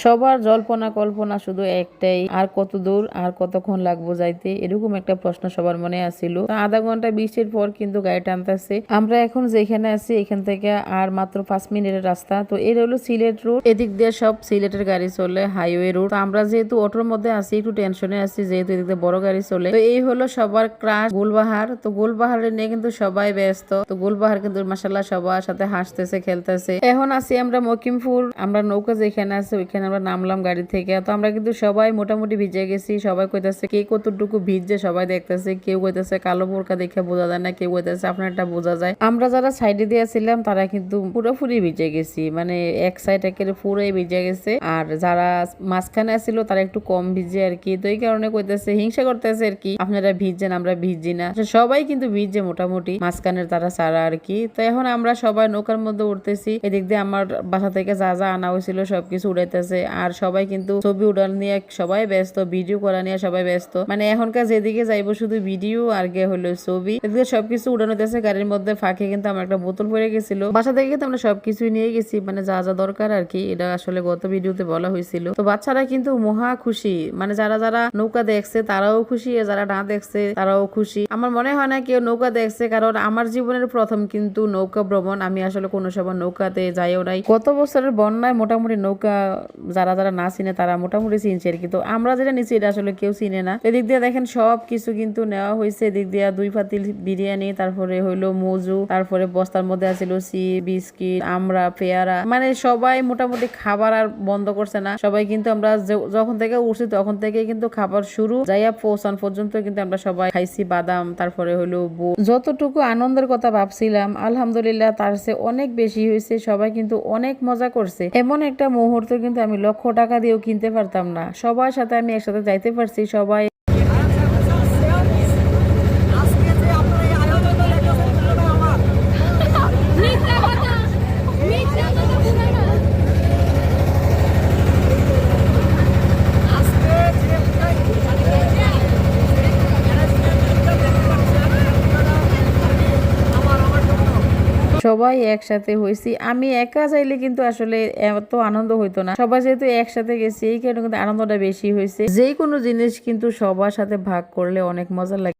সবার জল্পনা কল্পনা শুধু একটাই, আর কত দূর আর কতক্ষণ লাগবো যাইতে? এরকম একটা প্রশ্ন সবার মনে আসছিল তো আধা ঘণ্টা বৃষ্টির পর কিন্তু গাড়ি টানতেছে আমরা এখন যেখানে আছি, এখান থেকে আর মাত্র পাঁচ মিনিটের রাস্তা। তো এর হলো সিলেট রোড। এদিক দিয়ে সব সিলেটের গাড়ি চলে হাইওয়ে রোড। আমরা যেহেতু অটোর মধ্যে আছি, একটু টেনশনে আছি, যেহেতু এদিক দিয়ে বড় গাড়ি চলে। তো এই হলো সবার ক্রাশ গোলবাহার। তো গোলবাহারে নিয়ে কিন্তু সবাই ব্যস্ত। তো গোলবাহার কিন্তু মাসাল্লাহ সবার সাথে হাসতেছে, খেলতেছে। এখন আছি আমরা মকিমপুর। আমরা নৌকা যেখানে আছে, ওইখানে আমরা নামলাম গাড়ি থেকে। তো আমরা কিন্তু সবাই মোটামুটি ভিজে গেছি। সবাই কইতাছে, কে কতটুকু ভিজছে? সবাই দেখতেছে, কেউ কইতাছে কালো বোরকা দেখে বোঝা যায় না, কেউ কইতাছে আপনার একটা বোঝা যায়। আমরা যারা সাইডে দিয়ে ছিলাম, তারা কিন্তু পুরোপুরি ভিজে গেছি। মানে এক সাইড একেবারে পুরোই ভিজে গেছে। আর যারা মাঝখানে আসছিল তারা একটু কম ভিজে আর কি। তো এই কারণে কইতেছে, হিংসা করতেছে আর কি, আপনারা ভিজছেন, আমরা ভিজছি না। সবাই কিন্তু ভিজছে মোটামুটি, মাঝখানের তারা সারা আর কি। তো এখন আমরা সবাই নৌকার মধ্যে উঠতেছি। এদিক দিয়ে আমার বাসা থেকে যা যা আনা হয়েছিল, সবকিছু উড়াইতেছে। আর সবাই কিন্তু ছবি উড়ান নিয়ে সবাই ব্যস্ত ভিডিও করা নিয়ে সবাই ব্যস্ত। মানে এখনকার যেদিকে যাইবো শুধু ভিডিও আর গে হলো ছবি। এদিকে সবকিছু উড়ানো দিয়েছে গাড়ির মধ্যে ফাঁকে কিন্তু আমার একটা বোতল পড়ে গেছিল। বাসা থেকে কিন্তু আমরা সবকিছুই নিয়ে গেছি মানে যা যা দরকার আর কি, এটা আসলে গত ভিডিওতে বলা হয়েছিল তো বাচ্চারা কিন্তু মহা খুশি মানে যারা যারা নৌকা দেখছে তারাও খুশি যারা না দেখছে তারাও খুশি। আমার মনে হয় না কেউ নৌকা দেখছে, কারণ আমার জীবনের প্রথম কিন্তু নৌকা ভ্রমণ। আমি আসলে কোনো সময় নৌকাতে যাইও নাই। গত বছরের বন্যায় মোটামুটি নৌকা যারা যারা না চিনে তারা মোটামুটি চিনছে আর কি। তো আমরা যেটা নিচ্ছি এটা আসলে কেউ চিনে না। এদিক দিয়ে দেখেন সব কিছু কিন্তু নেওয়া হয়েছে। এদিক দিয়ে দুই পাতিল বিরিয়ানি, তারপরে হইল মজু, তারপরে বস্তার মধ্যে আছিল সি, বিস্কিট আমরা পেয়ারা। মানে সবাই মোটামুটি খাবার আর বন্ধ করছে না। সবাই কিন্তু আমরা যখন থেকে উঠছি তখন থেকে কিন্তু খাবার শুরু যাইয়া পৌঁছান পর্যন্ত কিন্তু আমরা সবাই খাইছি বাদাম, তারপরে হলো বুট যতটুকু আনন্দের কথা ভাবছিলাম, আলহামদুলিল্লাহ তার চেয়ে অনেক বেশি হয়েছে। সবাই কিন্তু অনেক মজা করছে। এমন একটা মুহূর্ত কিন্তু আমি লক্ষ টাকা দিয়েও কিনতে পারতাম না। সবার সাথে আমি একসাথে যাইতে পারছি সবাই আজকে যে আপনার এই আয়োজনে একটা তুলনা আমার মিথ্যা কথা মিথ্যা কথা বলে না আজকে যে আমার আমার জন্য সবাই একসাথে হয়েছি আমি একা চাইলে কিন্তু আসলে এত আনন্দ হইতো না। সবাই যেহেতু একসাথে গেছি, এই কারণে কিন্তু আনন্দটা বেশি হয়েছে যে কোনো জিনিস কিন্তু সবার সাথে ভাগ করলে অনেক মজা লাগে।